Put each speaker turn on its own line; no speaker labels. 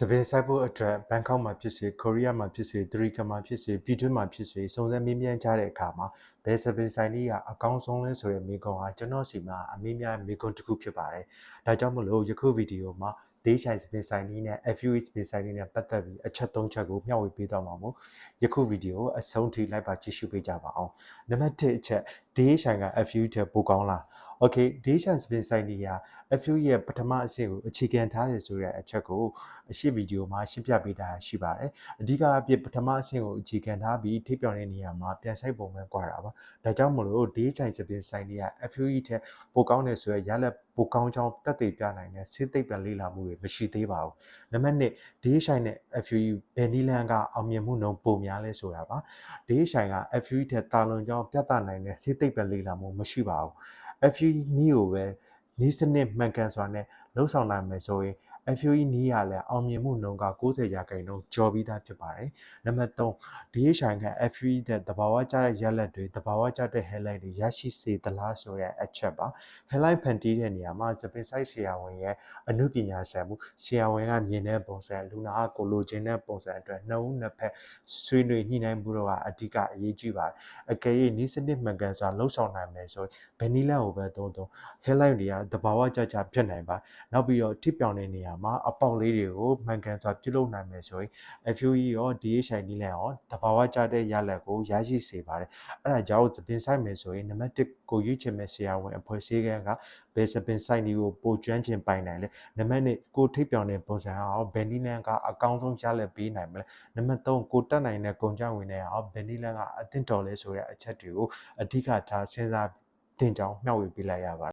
စပင်ဆိုင်ဖို့အတွက်ဘန်ကောက်မှာဖြစ်စေကိုရီးယားမှာဖြစ်စေတရီကမှာဖြစ်စေပြည်တွင်းမှာဖြစ်စေစုံစမ်းမေးမြန်းကြတဲ့အခါမှာဘယ်စပင်ဆိုင်လေးကအကောင်းဆုံးလဲဆိုတဲ့မိကုံဟာကျွန်တော်စီမှာအမေးများမိကုံတစ်ခုဖြစ်ပါတယ်။ဒါကြောင့်မလို့ယခုဗီဒီယိုမှာဒေးချိုင်စပင်ဆိုင်လေးနဲ့ FUE စပင်ဆိုင်လေးနဲ့ပတ်သက်ပြီးအချက်၃ချက်ကိုမျှဝေပေးသွားမှာမို့ယခုဗီဒီယိုကိုအဆုံးထိလိုက်ပါကြည့်ရှုပေးကြပါအောင်။နံပါတ်1အချက်ဒေးချိုင်က FUE ထက်ပိုကောင်းလား။ Okay ဒေးချိုင်စပင်ဆိုင်လေးက FUE ရဲ့ပထမအဆင့်ကိုအခြေခံထားတယ်ဆိုတဲ့အချက်ကိုအရှိဗီဒီယိုမှာရှင်းပြပေးတာရှိပါတယ်။အဓိကအဖြစ်ပထမအဆင့်ကိုအခြေခံထားပြီးထိပြောင်တဲ့နေရာမှာပြန်ဆိုင်ပုံပဲကွာတာပါ။ဒါကြောင့်မလို့ဒေးချိုင်စပင်ဆိုင်လေးက FUE ထက်ပိုကောင်းတယ်ဆိုရရလက် ပိုကောင်းကြောင်းတက်သေးပြနိုင်တဲ့စိတ်သိပ္ပံလေ့လာမှုတွေမရှိသေးပါဘူး။နံပါတ်1ဒေးချိုင်နဲ့ FUE ဘယ်နည်းလမ်းကအောင်မြင်မှုနှုန်းပိုများလဲဆိုတာပါ။ဒေးချိုင်က FUE ထက်တာလွန်ကြောင်းပြသနိုင်တဲ့စိတ်သိပ္ပံလေ့လာမှုမရှိပါဘူး။ FUE နည်းကိုပဲနီးစနစ်မှန်ကန်စွာနဲ့လှုပ်ဆောင်နိုင်မယ်ဆိုရင် FUE နည်းရလည်းအောင်မြင်မှုနှုန်းက90ရာခိုင်နှုန်းကျော်ပြီးသားဖြစ်ပါတယ်။နံပါတ်3 DHI က FUE တဲ့တဘာဝကျတဲ့ရက်လက်တွေတဘာဝကျတဲ့ headline တွေရရှိစေသလားဆိုတဲ့အချက်ပါ။ headline ဖန်တီးတဲ့နေရာမှာ Japan site ဆရာဝန်ရဲ့အမှုပညာဆိုင်မှုဆရာဝန်ကမြင်တဲ့ပုံစံလူနာကကိုလိုချင်တဲ့ပုံစံအတွက်နှစ်ဦးနှစ်ဖက်ဆွေးနွေးညှိနှိုင်းမှုတော့ကအဓိကအရေးကြီးပါတယ်။အကယ်၍နီးစနစ်မှန်ကန်စွာလှုပ်ဆောင်နိုင်မယ်ဆိုရင်ဘယ်နည်းလမ်းကိုပဲသုံးသုံး headline တွေကတဘာဝကျကျဖြစ်နိုင်ပါနောက်ပြီးတော့ထိပြောင်တဲ့နေရာမှာအပေါက်လေးတွေကိုမှန်ကန်စွာပြုလုပ်နိုင်မယ်ဆိုရင် FUE ရော DHI နည်းလမ်းရောတဘာဝကျတဲ့ရလဒ်ကိုရရှိစေပါတယ်အဲဒါကြောင့်သပင်ဆိုင်မယ်ဆိုရင်နံပါတ်1ကိုရွေးချယ်မဲ့ဆရာဝန်အဖွဲ့အစည်းကဘယ်စပင်ဆိုင်ဒီကိုပိုကျွမ်းကျင်ပိုင်နိုင်လဲနံပါတ်2ကိုထိပြောင်တဲ့ပုံစံအောင်ဘယ်နည်းလမ်းကအကောင်းဆုံးရလဒ်ပေးနိုင်မလဲနံပါတ်3ကိုတက်နိုင်တဲ့ကုန်ကြဝင်တဲ့အောင်ဘယ်နည်းလမ်းကအသင့်တော်လဲဆိုတဲ့အချက်တွေကိုအဓိကထားစဉ်းစားတင်ကြောင်းမျှဝေပေးလိုက်ရပါတယ်